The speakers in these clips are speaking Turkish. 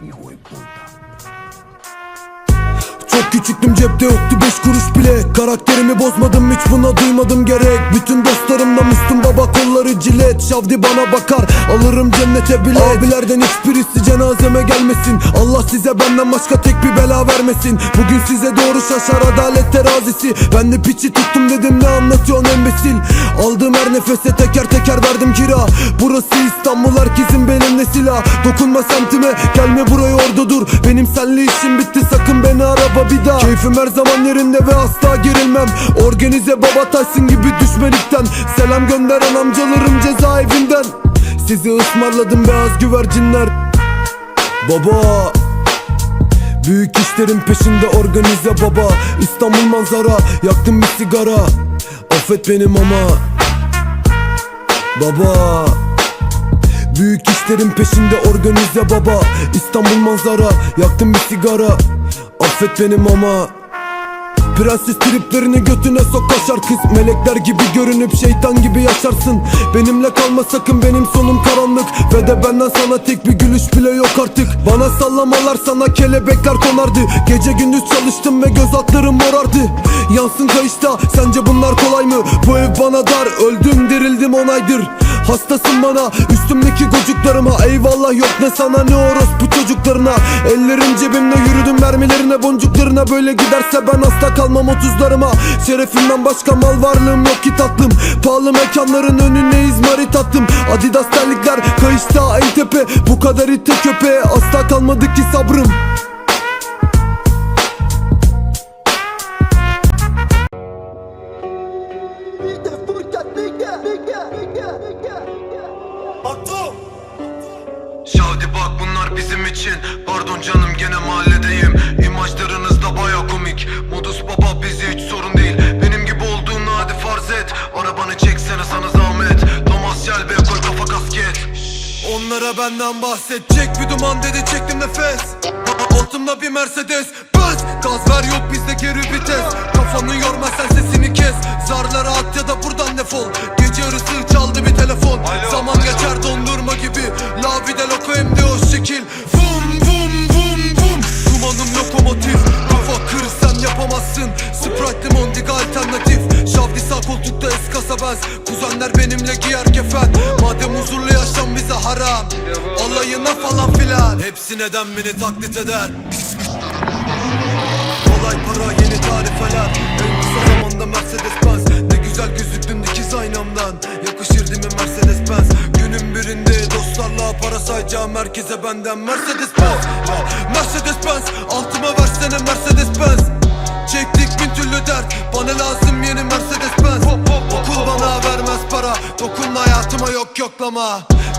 Çok küçüktüm cepte yoktu beş kuruş bile. Karakterimi bozmadım hiç buna duymadım gerek. Bütün dostlarımla Müslüm baba kolları cilet. Şavdi bana bakar alırım cennete bile Abilerden hiçbirisi cenazeme gelmesin. Allah size benden başka tek bir bela vermesin. Bugün size doğru şaşar adalet terazisi. Ben de piçi tuttum dedim ne anlatıyorsun embesil? Aldığım her nefese teker teker verdim kira. Burası İstanbul herkesin benimle silah. Dokunma semtime gelme buraya orada dur Benim senle işim bitti sakın beni araba bir daha Keyfim her zaman yerinde ve asla gerilmem. Organize baba Tyson gibi düşmelikten. Selam gönderen amcalarım cezaevinden. Sizi ısmarladım beyaz güvercinler. Baba Büyük işlerin peşinde organize baba. İstanbul manzara yaktım bir sigara. Affet benim ama Baba Büyük işlerin peşinde organize baba. İstanbul manzara yaktım bir sigara Affet benim ama. Prenses triplerini götüne sok kaşar kız. Melekler gibi görünüp şeytan gibi yaşarsın. Benimle kalma sakın benim sonum karanlık. Ve de benden sana tek bir gülüş bile yok artık. Bana sallamalar sana kelebekler konardı. Gece gündüz çalıştım ve göz altlarım morardı Yansın kayışta sence bunlar kolay mı? Bu ev bana dar öldüm dirildim onaydır Hastasın bana üstümdeki gocuklarıma. Eyvallah yok ne sana ne orospu çocuklarına. Ellerim cebimde yürüdüm mermilerine boncuklarına. Böyle giderse ben hasta kalmam otuzlarıma. Şerefimden başka mal varlığım yok ki tatlım. Pahalı mekanların önüne izmarit attım Adidas terlikler kayışta en tepe. Bu kadar ite köpeğe asla kalmadı ki sabrım Bak bunlar bizim için. Pardon canım gene mahalledeyim. İmajlarınız da baya komik. Modus baba bizi hiç sorun Onlara benden bahsedecek bir duman dedi çektim nefes. Altımda bir Mercedes Bas. Gaz ver yok bizde geri vites. Kafanı yorma sen sesini kes. Zarlara at ya da buradan defol. Gece yarısı çaldı bir telefon. Zaman geçer dondurma gibi. La vida loco hem de o şekil Vum vum vum vum. Dumanım lokomotif. Kafa kır sen yapamazsın. Sprite limondiga alternatif. Şavdi sağ koltukta eskasa benz Kuzenler benimle giyer kefen Madem huzurlu haram Alayına falan filan. Hepsi neden beni taklit eder? Kolay para yeni tarifeler En kısa zamanda Mercedes Benz. Ne güzel gözüktün dikiz aynamdan. Yakışır değil Mercedes Benz? Günün birinde dostlarla para sayacağım Herkese benden. Mercedes Benz Mercedes Benz. Altıma versene Mercedes Benz. Çektik bin türlü dert. Bana lazım yeni Mercedes Benz. Okul bana vermez para. Dokunma hayatıma yok yoklama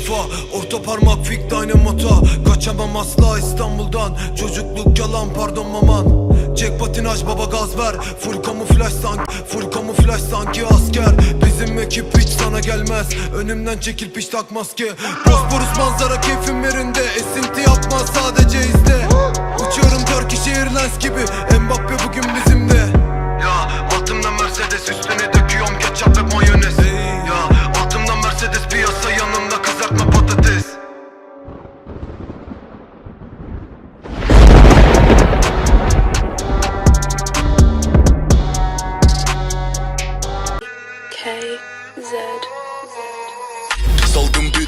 kafa. Orta parmak fik dynamota. Kaçamam asla İstanbul'dan. Çocukluk yalan pardon maman. Çek patinaj baba gaz ver. Full kamuflaj sanki Full kamuflaj sanki asker. Bizim ekip hiç sana gelmez. Önümden çekil piş takmaz ki Bosporus manzara keyfim yerinde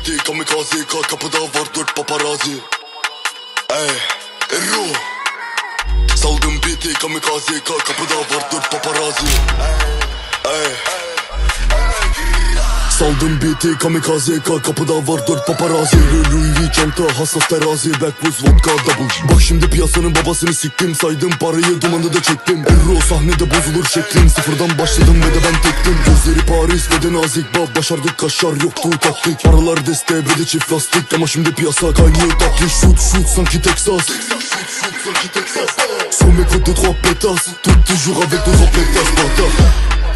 Biti kamikaze ka kapıda var dört paparazzi Ey Erro Saldım biti kamikaze ka kapıda var dört paparazzi Ey Saldım biti kamikaze ka kapıda var dört paparazzi. Louis çanta hassas terazi Backwoods vodka double Bak şimdi piyasanın babasını siktim Saydım parayı dumanı da çektim. Erro sahnede bozulur şeklim. Sıfırdan başladım ve de ben tektim. Gözleri Paris ve de nazik bab Başardık kaşar yoktu taktik. Paralar deste ve de çift lastik. Ama şimdi piyasa kaynıyor tatlı Shoot shoot sanki Texas. Sur mes côtes de trois pétasses. Tout toujours avec deux autres pétasses bâtard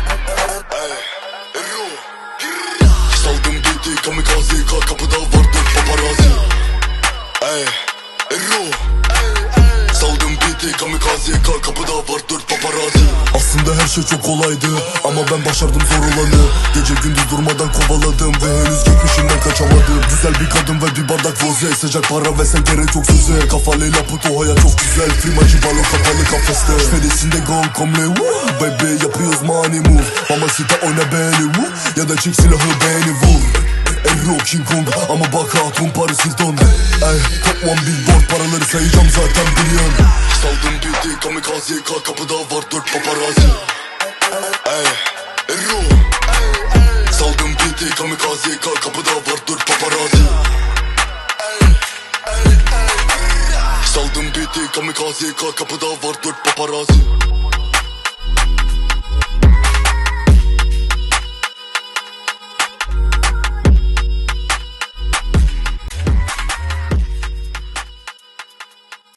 Biti kamikaze ka kapıda vardır paparazzi. Aslında her şey çok kolaydı Ama ben başardım zor olanı. Gece gündüz durmadan kovaladım Ve henüz geçmişimden kaçamadım. Güzel bir kadın ve bir bardak roze Sıcak para ve sen gerek çok söze Kafalıyla puto hayat çok güzel. Firmacı balo kapalı kafeste. Fedesinde gong komle woo! Baby yapıyoruz money move. Mamacita oyna beni woo! Ya da çek silahı beni vur Erro King Kong ama bak hatun Paris Hilton Ey top one billboard paraları sayacağım zaten biliyorsun Saldım biti kamikaze ka kapıda var dört paparazzi. Ey Erro Saldım biti kamikaze ka kapıda var dört paparazzi. Saldım biti kamikaze ka kapıda var dört paparazzi